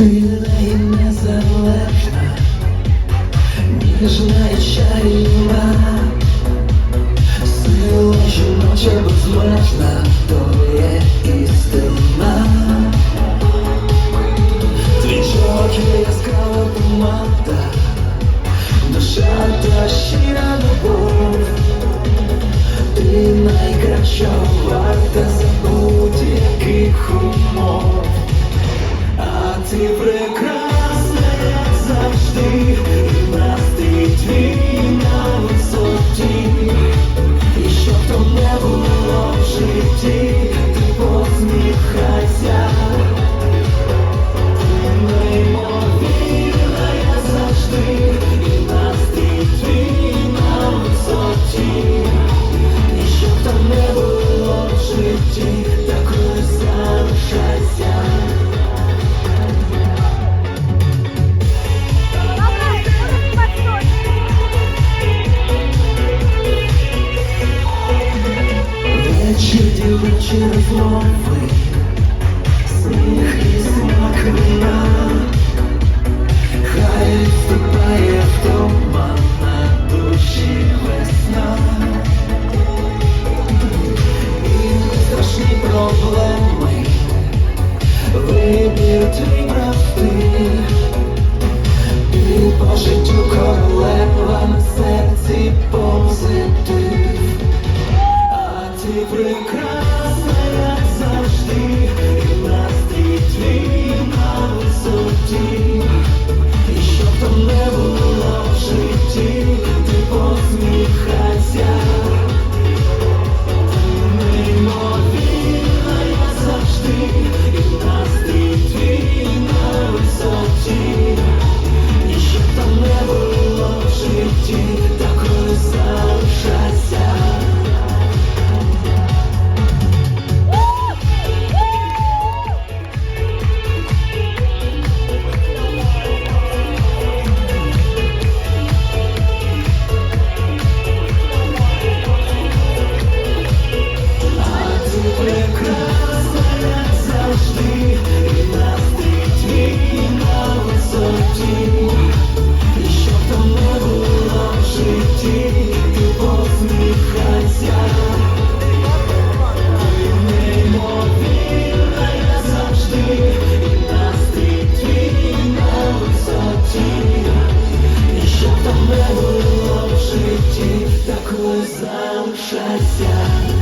вільна і незалежна, ніжна і безмежна, то є істина. Твічок є яскрава помада, душа та щира любов, ти найкраща. sempre. Чуді вечір зловий, сміх і смак вина, хай вступає в туман на душі весна, и страшні проблемы, вибір твій правди, і по життю король. прекрасно. коли залишайся.